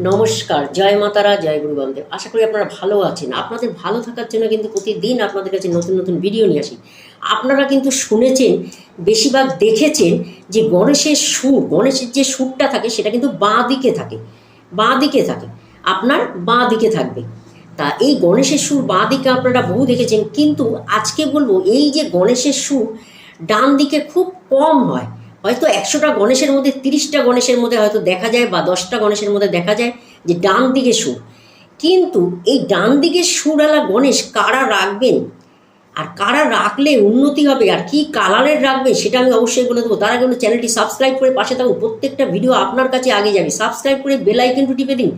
নমস্কার, জয় মাতারা, জয় গুরু আশা করি আপনারা ভালো আছেন। আপনাদের ভালো থাকার জন্য কিন্তু প্রতিদিন আপনাদের কাছে নতুন নতুন ভিডিও নিয়ে আসি। আপনারা কিন্তু শুনেছেন, বেশিরভাগ দেখেছেন যে গণেশের সুর, গণেশের যে সুরটা থাকে, সেটা কিন্তু বাঁ দিকে থাকে। বাঁ দিকে থাকে। আপনার বাঁ দিকে থাকবে। তা এই গণেশের সুর বাঁ দিকে আপনারা বহু দেখেছেন, কিন্তু আজকে বলব, এই যে গণেশের সুর ডান দিকে খুব কম হয়। হয়তো একশোটা গণেশের মধ্যে তিরিশটা গণেশের মধ্যে হয়তো দেখা যায় বা দশটা গণেশের মধ্যে দেখা যায় যে ডান দিকে সুর। কিন্তু এই ডান দিকে সুরওয়ালা গণেশ কারা রাখবেন? আর কারা রাখলে উন্নতি হবে? আর কি কালারের রাখবে সেটা আমি অবশ্যই বলে দেবো। তার কিন্তু চ্যানেলটি সাবস্ক্রাইব করে পাশে থাকুন। প্রত্যেকটা ভিডিও আপনার কাছে আগে যাবে। সাবস্ক্রাইব করে বেল টিপে দিন।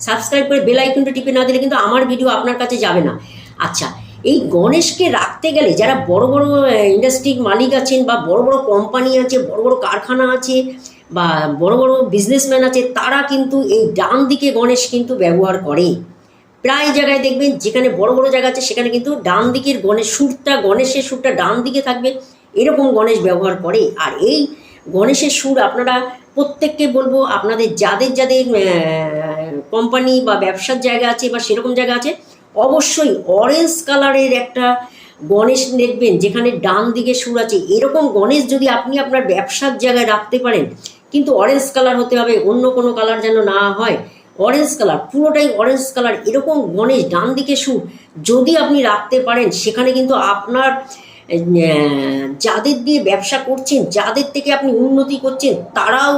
সাবস্ক্রাইব করে বেল টিপে না দিলে কিন্তু আমার ভিডিও আপনার কাছে যাবে না। আচ্ছা এই গণেশকে রাখতে গেলে যারা বড় বড় ইন্ডাস্ট্রির মালিক আছেন বা বড় বড় কোম্পানি আছে, বড় বড় কারখানা আছে বা বড় বড় বিজনেসম্যান আছে, তারা কিন্তু এই ডান দিকে গণেশ কিন্তু ব্যবহার করে। প্রায় জায়গায় দেখবেন যেখানে বড় বড় জায়গা আছে, সেখানে কিন্তু ডান দিকের গণেশ সুরটা, গণেশের সুরটা ডান দিকে থাকবে, এরকম গণেশ ব্যবহার করে। আর এই গণেশের সুর আপনারা প্রত্যেককে বলব, আপনাদের যাদের যাদের কোম্পানি বা ব্যবসার জায়গা আছে বা সেরকম জায়গা আছে অবশ্যই অরেঞ্জ কালারের একটা গণেশ দেখবেন, যেখানে ডান দিকে সুর আছে। এরকম গণেশ যদি আপনি আপনার ব্যবসার জায়গায় রাখতে পারেন, কিন্তু অরেঞ্জ কালার হতে হবে, অন্য কোনো কালার যেন না হয়। অরেঞ্জ কালার পুরোটাই অরেঞ্জ কালার এরকম গণেশ ডান দিকে সুর যদি আপনি রাখতে পারেন, সেখানে কিন্তু আপনার যাদের দিয়ে ব্যবসা করছেন, যাদের থেকে আপনি উন্নতি করছেন, তারাও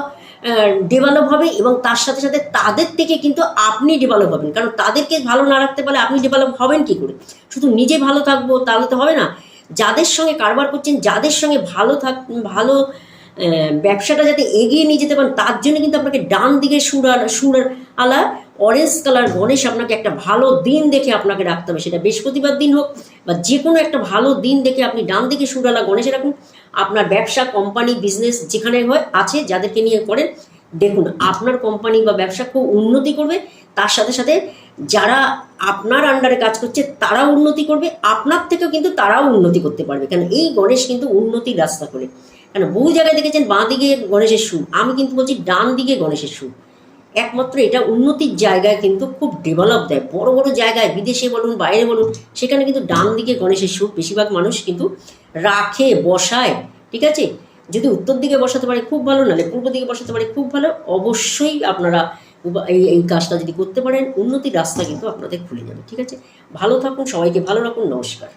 ডেভেলপ হবে এবং তার সাথে সাথে তাদের থেকে কিন্তু আপনি ডেভেলপ হবেন। কারণ তাদেরকে ভালো না রাখতে পারলে আপনি ডেভেলপ হবেন কি করে? শুধু নিজে ভালো থাকব তাহলে তো হবে না। যাদের সঙ্গে কারবার করছেন, যাদের সঙ্গে ভালো থাক, ভালো ব্যবসাটা যাতে এগিয়ে নিয়ে যেতে পারেন, তার জন্য কিন্তু আপনাকে ডান দিকে সুর আলা- সুর আলা অরেঞ্জ কালার গণেশ আপনাকে একটা ভালো দিন দেখে আপনাকে রাখতে হবে। সেটা বৃহস্পতিবার দিন হোক বা যে কোনো একটা ভালো দিন দেখে আপনি ডান দিকে সুরালা গণেশে রাখুন। আপনার ব্যবসা কোম্পানি বিজনেস যেখানে হয়, আছে, যাদেরকে নিয়ে করেন, দেখুন আপনার কোম্পানি বা ব্যবসা খুব উন্নতি করবে। তার সাথে সাথে যারা আপনার আন্ডারে কাজ করছে, তারাও উন্নতি করবে। আপনার থেকেও কিন্তু তারাও উন্নতি করতে পারবে। কারণ এই গণেশ কিন্তু উন্নতির রাস্তা করে। কেন বহু জায়গায় দেখেছেন বাঁ দিকে গণেশের সুর। আমি কিন্তু বলছি ডান দিকে গণেশের সুর। একমাত্র এটা উন্নতির জায়গায় কিন্তু খুব ডেভেলপ দেয়। বড় বড় জায়গায়, বিদেশে বলুন, বাইরে বলুন, সেখানে কিন্তু ডান দিকে গণেশের সুর বেশিরভাগ মানুষ কিন্তু রাখে, বসায়, ঠিক আছে? যদি উত্তর দিকে বসাতে পারে খুব ভালো, নাহলে পূর্ব দিকে বসাতে পারে খুব ভালো, অবশ্যই আপনারা এই এই কাজটা যদি করতে পারেন, উন্নতির রাস্তা কিন্তু আপনাদের খুলে যাবে, ঠিক আছে? ভালো থাকুন, সবাইকে ভালো রাখুন, নমস্কার।